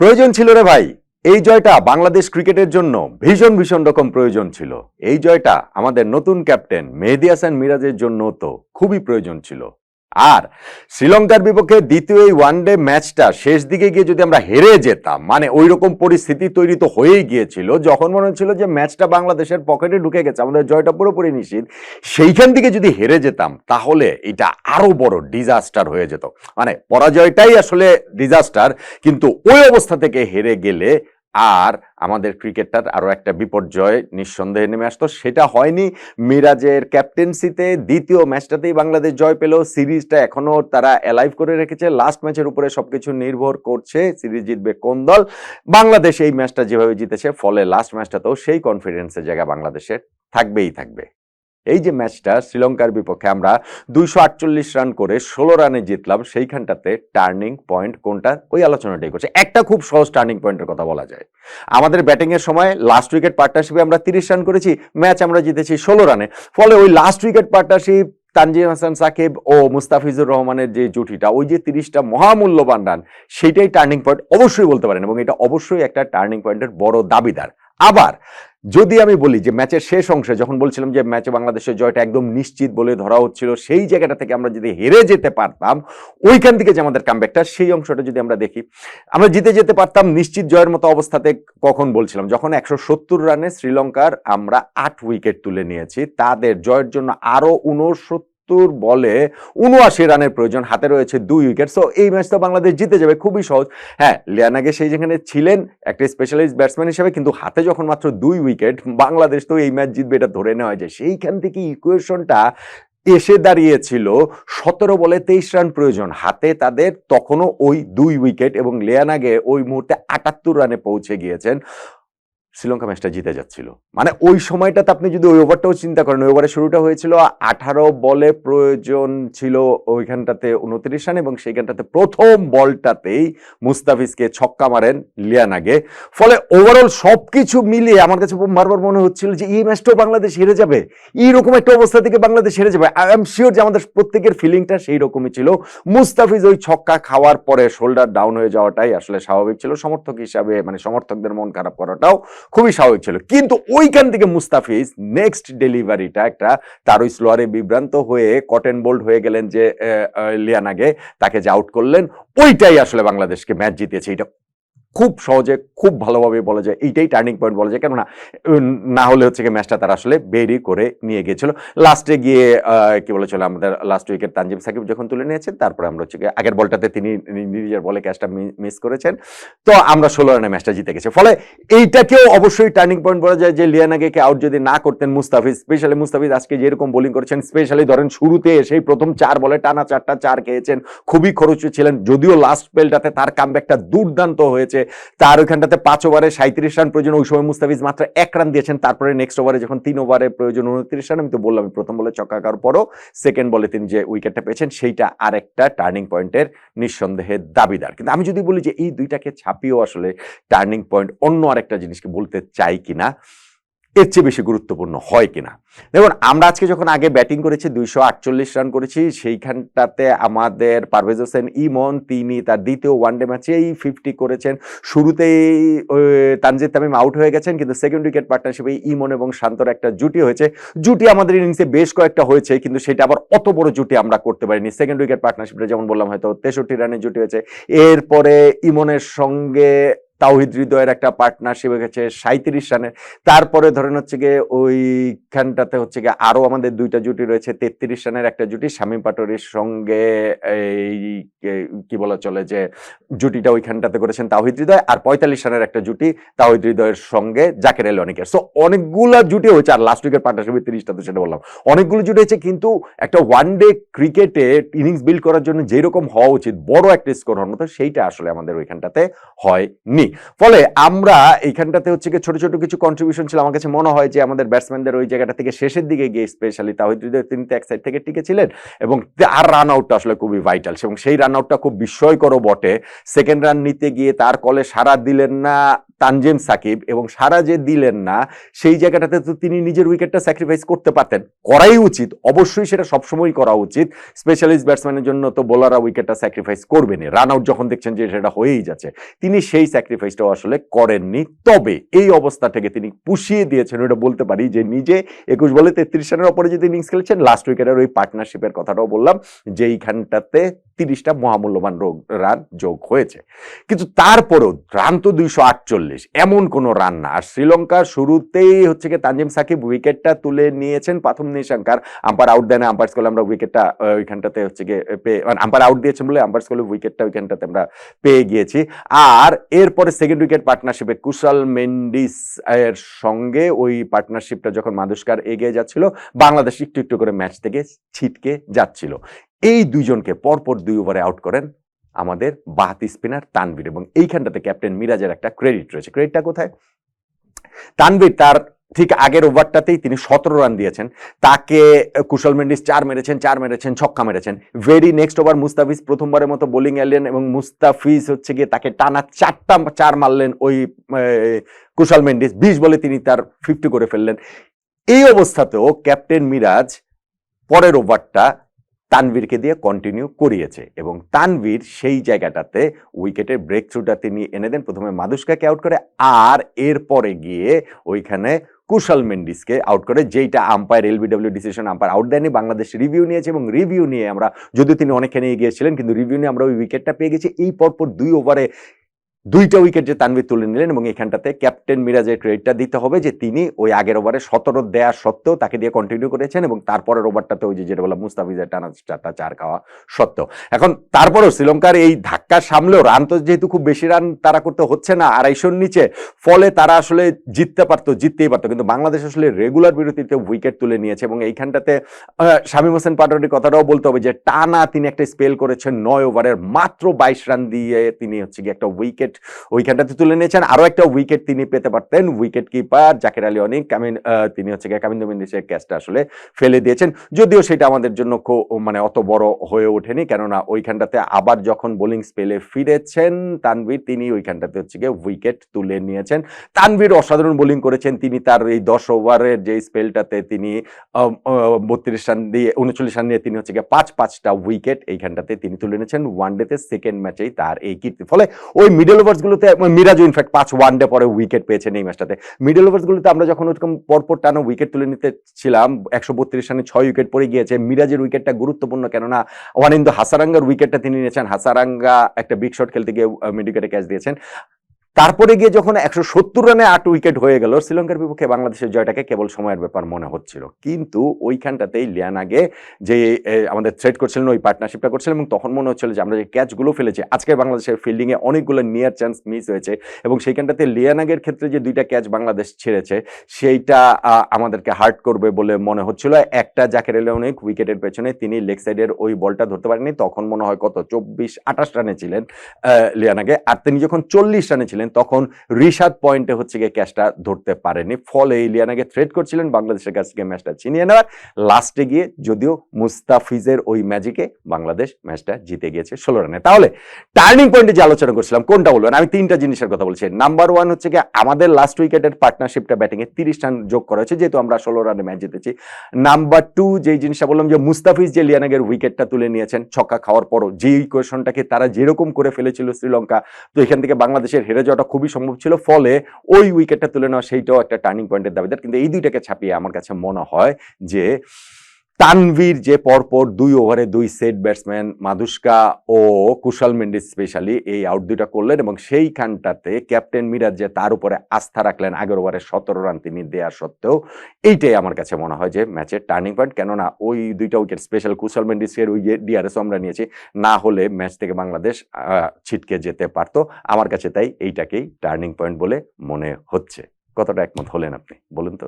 প্রয়োজন ছিল রে ভাই। এই জয়টা বাংলাদেশ ক্রিকেটের জন্য ভীষণ ভীষণ রকম প্রয়োজন ছিল। এই জয়টা আমাদের নতুন ক্যাপ্টেন মেহেদি হাসান মিরাজের জন্য তো খুবই প্রয়োজন ছিল। আর শ্রীলঙ্কার বিপক্ষে দ্বিতীয় এই ওয়ানডে ম্যাচটা শেষ দিকে গিয়ে যদি আমরা হেরে যেতাম মানে ওই রকম পরিস্থিতি তৈরি তো হয়েই গিয়েছিল, যখন মনে হচ্ছিল যে ম্যাচটা বাংলাদেশের পকেটে ঢুকে গেছে, আমাদের জয়টা পুরোপুরি নিশ্চিত, সেইখান থেকে যদি হেরে যেতাম, তাহলে এটা আরও বড় ডিজাস্টার হয়ে যেত। মানে পরাজয়টাই আসলে ডিজাস্টার কিন্তু ওই অবস্থা থেকে হেরে গেলে আর আমাদের ক্রিকেটটার আরও একটা বিপর্যয় নিঃসন্দেহে নেমে আসতো। সেটা হয়নি। মিরাজের ক্যাপ্টেন্সিতে দ্বিতীয় ম্যাচটাতেই বাংলাদেশ জয় পেল। সিরিজটা এখনও তারা অ্যালাইভ করে রেখেছে। লাস্ট ম্যাচের উপরে সব কিছু নির্ভর করছে। সিরিজ জিতবে কোন দল? বাংলাদেশ এই ম্যাচটা যেভাবে জিতেছে, ফলে লাস্ট ম্যাচটাতেও সেই কনফিডেন্সের জায়গা বাংলাদেশের থাকবেই থাকবে। এই যে ম্যাচটা শ্রীলঙ্কার বিপক্ষে আমরা দুইশো আটচল্লিশ রান করে ষোলো রানে জিতলাম, সেইখানটাতে টার্নিং পয়েন্ট কোনটা? ওই আলোচনাটাই করছে। একটা খুব সহজ টার্নিং পয়েন্টের কথা বলা যায়। আমাদের ব্যাটিংয়ের সময় লাস্ট উইকেট পার্টনারশিপে আমরা তিরিশ রান করেছি, ম্যাচ আমরা জিতেছি ষোলো রানে। ফলে ওই last wicket partnership Tanzim Hasan, Shakib ও মুস্তাফিজুর রহমানের যে জুটিটা, ওই যে তিরিশটা মহামূল্যবান রান সেটাই টার্নিং পয়েন্ট অবশ্যই বলতে পারেন এবং এটা অবশ্যই একটা টার্নিং পয়েন্টের বড় দাবিদার। আবার যদি আমি বলি যে ম্যাচের শেষ অংশে যখন বলছিলাম যে ম্যাচে বাংলাদেশের জয়টা একদম নিশ্চিত বলে ধরা হচ্ছিল, সেই জায়গাটা থেকে আমরা যদি হেরে যেতে পারতাম, ওইখান থেকে যে আমাদের কামব্যাকটা সেই অংশটা যদি আমরা দেখি, আমরা জিতে যেতে পারতাম নিশ্চিত জয়ের মতো অবস্থাতে কখন বলছিলাম, যখন একশো সত্তর রানে শ্রীলঙ্কার আমরা আট উইকেট তুলে নিয়েছি, তাদের জয়ের জন্য আরও উনসত্তর বলে উনআশি রানের প্রয়োজন হাতে রয়েছে দুই উইকেট। সো এই ম্যাচ তো বাংলাদেশ জিতে যাবে, খুবই সহজ। হ্যাঁ লিয়ানাগে সেই যেখানে ছিলেন, একটা স্পেশালিস্ট ব্যাটসম্যান হিসেবে, কিন্তু হাতে যখন মাত্র দুই উইকেট, বাংলাদেশ তো এই ম্যাচ জিতবে, এটা ধরে নেওয়া যায়। সেইখান থেকে ইকুয়েশনটা এসে দাঁড়িয়েছিল, সতেরো বলে তেইশ রান প্রয়োজন হাতে, তাদের তখনও ওই দুই উইকেট এবং লিয়ানাগে ওই মুহূর্তে আটাত্তর রানে পৌঁছে গিয়েছেন। শ্রীলঙ্কা ম্যাচটা জিতে যাচ্ছিল। মানে ওই সময়টাতে আপনি যদি ওই ওভারটাও চিন্তা করেন, ওই ওভারের শুরুটা হয়েছিল আঠারো বলে প্রয়োজন ছিল ওইখানটাতে উনত্রিশ রান এবং সেইখানটাতে প্রথম বলটাতেই মুস্তাফিজকে ছক্কা মারেন লিয়ানাগে ফলে ওভারঅল সবকিছু মিলিয়ে আমার কাছে বারবার মনে হচ্ছিল যে এই ম্যাচটাও বাংলাদেশ হেরে যাবে। এইরকম একটা অবস্থা থেকে বাংলাদেশ হেরে যাবে। আই এম শিওর যে আমাদের প্রত্যেকের ফিলিংটা সেই রকমই ছিল। মুস্তাফিজ ওই ছক্কা খাওয়ার পরে শোল্ডার ডাউন হয়ে যাওয়াটাই আসলে স্বাভাবিক ছিল। সমর্থক হিসাবে মানে সমর্থকদের মন খারাপ করাটাও খুবই স্বাভাবিক ছিল। কিন্তু ওইখান থেকে মুস্তাফিজ নেক্সট ডেলিভারিটা একটা তার ওই স্লোয়ারে বিভ্রান্ত হয়ে কটেন বোল্ড হয়ে গেলেন যে লিয়ানাগে তাকে যে আউট করলেন, ওইটাই আসলে বাংলাদেশকে ম্যাচ জিতিয়েছে এটা খুব সহজে, খুব ভালোভাবে বলা যায়, এইটাই টার্নিং পয়েন্ট বলা যায়। কেননা না হলে হচ্ছে কি ম্যাচটা তারা আসলে বেরি করে নিয়ে গিয়েছিল। লাস্টে গিয়ে কি বলেছিল আমাদের লাস্ট উইকেট তানজিম সাকিব যখন তুলে নিয়েছেন, তারপরে আমরা হচ্ছে আগের বলটাতে তিনি নিজের বলে ক্যাচটা মিস করেছেন। তো আমরা ষোলো রানে ম্যাচটা জিতে গেছি। ফলে এইটাকেও অবশ্যই টার্নিং পয়েন্ট বলা যায় যে লিয়ানাগেকে আউট যদি না করতেন মুস্তাফিজ স্পেশালি মুস্তাফিজ আজকে যেরকম বোলিং করেছেন স্পেশালি ধরেন শুরুতে এসেই প্রথম চার বলে টানা চারটা চার খেয়েছেন, খুবই খরচ ছিলেন, যদিও লাস্ট স্পেলটাতে তার কামব্যাকটা দুর্দান্ত হয়েছে তার ওইখানটাতে পাঁচ ওভারে সাঁত্রিশ রান, প্রয়োজন ওই সময় মুস্তাফিজ মাত্র এক রান দিয়েছেন। তারপরে নেক্সট ওভারে যখন তিন ওভারে প্রয়োজন উনত্রিশ রান, আমি তো বললাম প্রথম বলে চকাকার পরও সেকেন্ড বলে তিনি যে উইকেটটা পেয়েছেন, সেইটা আরেকটা টার্নিং পয়েন্টের নিঃসন্দেহে দাবিদার। কিন্তু আমি যদি বলি যে এই দুইটাকে ছাপিয়েও আসলে টার্নিং পয়েন্ট অন্য আরেকটা জিনিসকে বলতে চাই কিনা এর চেয়ে বেশি গুরুত্বপূর্ণ হয় কিনা? দেখুন, আমরা আজকে যখন আগে ব্যাটিং করেছি, দুইশো আটচল্লিশ রান করেছি, সেইখানটাতে আমাদের পারভেজ হোসেন ইমন, তিনি তার দ্বিতীয় ওয়ানডে ম্যাচেই ফিফটি করেছেন। শুরুতেই তানজিদ তামিম আউট হয়ে গেছেন, কিন্তু সেকেন্ড উইকেট পার্টনারশিপে ইমন এবং শান্তর একটা জুটি হয়েছে। জুটি আমাদের ইনিংসে বেশ কয়েকটা হয়েছে, কিন্তু সেটা আবার অত বড় জুটি আমরা করতে পারিনি। সেকেন্ড উইকেট পার্টনারশিপটা যেমন বললাম, হয়তো তেষট্টি রানের জুটি হয়েছে। এরপরে ইমনের সঙ্গে তাওহিদ হৃদয়ের একটা পার্টনারশিপ গেছে সাঁত্রিশ রানের। তারপরে ধরেন হচ্ছে গিয়ে ওইখানটাতে হচ্ছে গিয়ে আরও আমাদের দুইটা জুটি রয়েছে, তেত্রিশ রানের একটা জুটি। শামীম পাটোয়ারির সঙ্গে এই কি বলা চলে যে জুটিটা ওইখানটাতে করেছেন তাওহিদ হৃদয়, আর পঁয়তাল্লিশ রানের একটা জুটি তাওহিদ হৃদয়ের সঙ্গে জাকের এল অনেকের। সো অনেকগুলা জুটি হয়েছে, আর লাস্ট উইকের পার্টনারশিপে তিরিশটা তো সেটা বললাম। অনেকগুলো জুটি হয়েছে, কিন্তু একটা ওয়ান ডে ক্রিকেটে ইনিংস বিল্ড করার জন্য যেরকম হওয়া উচিত, বড় একটা স্কোর হওয়ার মতো, সেইটা আসলে আমাদের ওইখানটাতে হয়নি। ফলে আমরা এইখানটাতে হচ্ছে কি ছোট ছোট কিছু কন্ট্রিবিউশন ছিল। আমার কাছে মনে হয় যে আমাদের ব্যাটসম্যানদের ওই জায়গাটা থেকে শেষের দিকে গিয়ে স্পেশালি তাহিদুদ্দিন তিনি তো এক সাইড থেকে টিকেছিলেন এবং আর রান আউটটা আসলে খুবই ভাইটাল এবং সেই রান আউটটা খুব বিস্ময়করও বটে। সেকেন্ড রান নিতে গিয়ে তার কলে সারা দিলেন না। তানজিম সাকিব এবং সারা যে দিলেন না, সেই জায়গাটাতে তো তিনি নিজের উইকেটটা স্যাক্রিফাইস করতে পারতেন। করাই উচিত, অবশ্যই সেটা সবসময় করা উচিত। স্পেশালিস্ট ব্যাটসম্যানের জন্য তো বোলাররা উইকেটটা স্যাক্রিফাইস করবেনি রান আউট যখন দেখছেন যে সেটা হয়েই যাচ্ছে, তিনি সেই স্যাক্রিফাইসটাও আসলে করেননি। তবে এই অবস্থা থেকে তিনি পুষিয়ে দিয়েছেন, ওটা বলতে পারি যে নিজে একুশ বলে তেত্রিশ রানের ওপরে যদি ইনিংস খেলেছেন লাস্ট উইকেটের ওই পার্টনারশিপের কথাটাও বললাম যে এইখানটাতে তিরিশটা মহামূল্যবান রোগ রান যোগ হয়েছে। কিন্তু তারপরেও রান তো দুইশো আটচল্লিশ, এমন কোনো রান না। আর শ্রীলঙ্কার শুরুতেই হচ্ছে কি তানজিম সাকিব উইকেটটা তুলে নিয়েছেন প্রথম নিশাঙ্কার আম্পার আউট দেয় না আম্পায়ার স্কুলে আমরা উইকেটটা ওইখানটাতে হচ্ছে গিয়ে পেয়ে মানে আম্পায়ার আউট দিয়েছেন বলে আম্পায়ার স্কুলে উইকেটটা ওইখানটাতে আমরা পেয়ে গিয়েছি। আর এরপরে সেকেন্ড উইকেট পার্টনারশিপে কুশাল মেন্ডিস এর সঙ্গে ওই পার্টনারশিপটা যখন মাদুস্কার এগিয়ে যাচ্ছিল, বাংলাদেশ একটু একটু করে ম্যাচ থেকে ছিটকে যাচ্ছিল। এই দুইজনকে পরপর দুই ওভারে আউট করেন আমাদের বাহাতি স্পিনার তানভীর এবং এইখানটাতে ক্যাপ্টেন মিরাজের একটা ক্রেডিট রয়েছে। ক্রেডিটটা কোথায়? তানভীর তার ঠিক আগের ওভারটাতেই তিনি সতেরো রান দিয়েছেন। তাকে কুশল মেন্ডিস চার মেরেছেন চার মেরেছেন, ছক্কা মেরেছেন। ভেরি নেক্সট ওভার মুস্তাফিজ প্রথমবারের মতো বোলিং এলেন এবং মুস্তাফিজ হচ্ছে গিয়ে তাকে টানা চারটা, চার মারলেন ওই কুশল মেন্ডিস। বিশ বলে তিনি তার ফিফটি করে ফেললেন। এই অবস্থাতেও ক্যাপ্টেন মিরাজ পরের ওভারটা তানভীরকে দিয়ে কন্টিনিউ করিয়েছে এবং তানবীর সেই জায়গাটাতে উইকেটের ব্রেক থ্রুটা তিনি এনে দেন। প্রথমে মাদুস্কাকে আউট করে, আর এরপরে গিয়ে ওইখানে কুশল মেন্ডিসকে আউট করে, যেইটা umpire LBW decision umpire out দেয়নি বাংলাদেশ রিভিউ নিয়েছে এবং রিভিউ নিয়ে আমরা, যদিও তিনি অনেকখানি এগিয়েছিলেন কিন্তু রিভিউ নিয়ে আমরা ওই উইকেটটা পেয়ে গেছি। এই পরপর দুই ওভারে দুইটা উইকেট যে তানভীর তুলে নিলেন এবং এখানটাতে ক্যাপ্টেন মিরাজের ক্রেডিটটা দিতে হবে যে তিনি ওই আগের ওভারে সতেরো দেওয়ার সত্ত্বেও তাকে দিয়ে কন্টিনিউ করেছেন এবং তারপরের ওভারটাতে ওই যে যেটা বললাম, মুস্তাফিজের টানা চারটা, চার খাওয়া সত্ত্বেও। এখন তারপরেও শ্রীলঙ্কার এই ধাক্কা সামলেও রান তো যেহেতু খুব বেশি রান তারা করতে হচ্ছে না, আড়াইশোর নিচে, ফলে তারা আসলে জিততে পারতো, জিততেই পারতো, কিন্তু বাংলাদেশ আসলে রেগুলার বিরতিতে উইকেট তুলে নিয়েছে এবং এইখানটাতে শামীম হোসেন পাটোয়ারির কথাটাও বলতে হবে যে টানা তিনি একটা স্পেল করেছেন, নয় ওভারের মাত্র বাইশ রান দিয়ে তিনি হচ্ছে গিয়ে একটা উইকেট উইকেটটাতে তুলে নিয়েছেন। আরও একটা উইকেট তিনি পেতে পারতেন, উইকেট কিপার জাকের আলী অনেক। কামিন তিনি হচ্ছে কামিন দমিন্দিসের ক্যাচটা আসলে ফেলে দিয়েছেন। যদিও সেটা আমাদের জন্য মানে অত বড় হয়ে ওঠেনি। কেননা ওইখানটাতে আবার যখন বোলিং স্পেলে ফিরেছেন তানভীর, তিনি ওইখানটাতে হচ্ছে গিয়ে উইকেট তুলে নিয়েছেন। তানভীর অসাধারণ বোলিং করেছেন। তিনি তার এই দশ ওভারের যে স্পেলটাতে তিনি বত্রিশ রান দিয়ে, উনচল্লিশ রান দিয়ে তিনি হচ্ছে গিয়ে পাঁচ পাঁচটা উইকেট এইখানটাতে তিনি তুলে নিয়েছেন। ওয়ান ডেতে সেকেন্ড ম্যাচেই তার এই কীর্তি। ফলে ওই মিডল ওভার্সগুলোতে মিরাজও ইনফ্যাক্ট পাঁচ ওয়ান ডে পরে উইকেট পেয়েছেন এই ম্যাচটাতে মিডল ওভার্সগুলোতে আমরা যখন ওরকম পরপর টানো উইকেট তুলে নিতে ছিলাম, একশো বত্রিশ রানে ছয় উইকেট পড়ে গিয়েছে, মিরাজের উইকেটটা গুরুত্বপূর্ণ কেননা ওয়ানিন্দু হাসারাঙ্গার উইকেটটা তিনি নিয়েছেন। হাসারাঙ্গা একটা বিগ শট খেলতে গিয়ে মিড উইকেটে ক্যাচ দিয়েছেন। তারপরে গিয়ে যখন একশো সত্তর রানে আট উইকেট হয়ে গেল, শ্রীলঙ্কার বিপক্ষে বাংলাদেশের জয়টাকে কেবল সময়ের ব্যাপার মনে হচ্ছিল। কিন্তু ওইখানটাতেই লিয়ান আগে যে আমাদের থ্রেড করছিলেন, ওই পার্টনারশিপটা করছিলেন এবং তখন মনে হচ্ছিল যে আমরা যে ক্যাচগুলো ফেলেছি আজকে বাংলাদেশের ফিল্ডিংয়ে অনেকগুলো নিয়ার চান্স মিস হয়েছে এবং সেইখানটাতে লিয়ানাগের ক্ষেত্রে যে দুইটা ক্যাচ বাংলাদেশ ছেড়েছে, সেইটা আমাদেরকে হার্ট করবে বলে মনে হচ্ছিল। একটা জাকের অনেক উইকেটের পেছনে তিনি লেগ সাইডের ওই বলটা ধরতে পারেননি। তখন মনে হয় কত? চব্বিশ আঠাশ রানে ছিলেন লিয়ানাগে আর তিনি যখন চল্লিশ রানে ছিলেন তখন রিশাদ পয়েন্টে হচ্ছে গিয়ে ক্যাচটা ধরতে পারেনি। ফলে ইলিয়ানাকে থ্রেড করছিলেন, বাংলাদেশের কাছ থেকে ম্যাচটা ছিনিয়ে নেওয়ার। লাস্টে গিয়ে যদিও মুস্তাফিজের ওই ম্যাজিকে বাংলাদেশ ম্যাচটা জিতে গিয়েছে ষোলো রানে। তাহলে টার্নিং পয়েন্টে যে আলোচনা করছিলাম, কোনটা বলবেন? আমি তিনটা জিনিসের কথা বলছি। নাম্বার ওয়ান হচ্ছে গিয়ে আমাদের লাস্ট উইকেটের পার্টনারশিপটা ব্যাটিংয়ে তিরিশ রান যোগ করা হয়েছে, যেহেতু আমরা ষোলো রানে ম্যাচ জিতেছি। নাম্বার টু যেই জিনিসটা বললাম যে মুস্তাফিজ যে লিয়ানাগের উইকেটটা তুলে নিয়েছেন, ছক্কা খাওয়ার পরও যে ইকুয়েশনটাকে তারা যেরকম করে ফেলেছিল শ্রীলঙ্কা, তো এখান থেকে বাংলাদেশের হেরে যাওয়াটা খুবই সম্ভব ছিল, ফলে ওই উইকেটটা তুলে নেওয়া সেইটাও একটা টার্নিং পয়েন্টের দাবিদার। কিন্তু এই দুইটাকে ছাপিয়ে আমার কাছে মনে হয় যে তানভীর যে পরপর দুই ওভারে দুই সেট ব্যাটসম্যান মাদুস্কা ও কুশাল মেন্ডিস স্পেশালি এই আউট দুইটা করলেন এবং সেইখানটাতে ক্যাপ্টেন মিরাজ যে তার উপরে আস্থা রাখলেন আগের ওভারে সতেরো রান তিনি দেওয়ার সত্ত্বেও, এইটাই আমার কাছে মনে হয় যে ম্যাচের টার্নিং পয়েন্ট কেননা ওই দুইটা উইকেট স্পেশাল কুশাল মেন্ডিসের ওই ডিআরএস আমরা নিয়েছি, না হলে ম্যাচ থেকে বাংলাদেশ ছিটকে যেতে পারতো। আমার কাছে তাই এইটাকেই টার্নিং পয়েন্ট বলে মনে হচ্ছে। কতটা একমত হলেন আপনি? বলুন তো।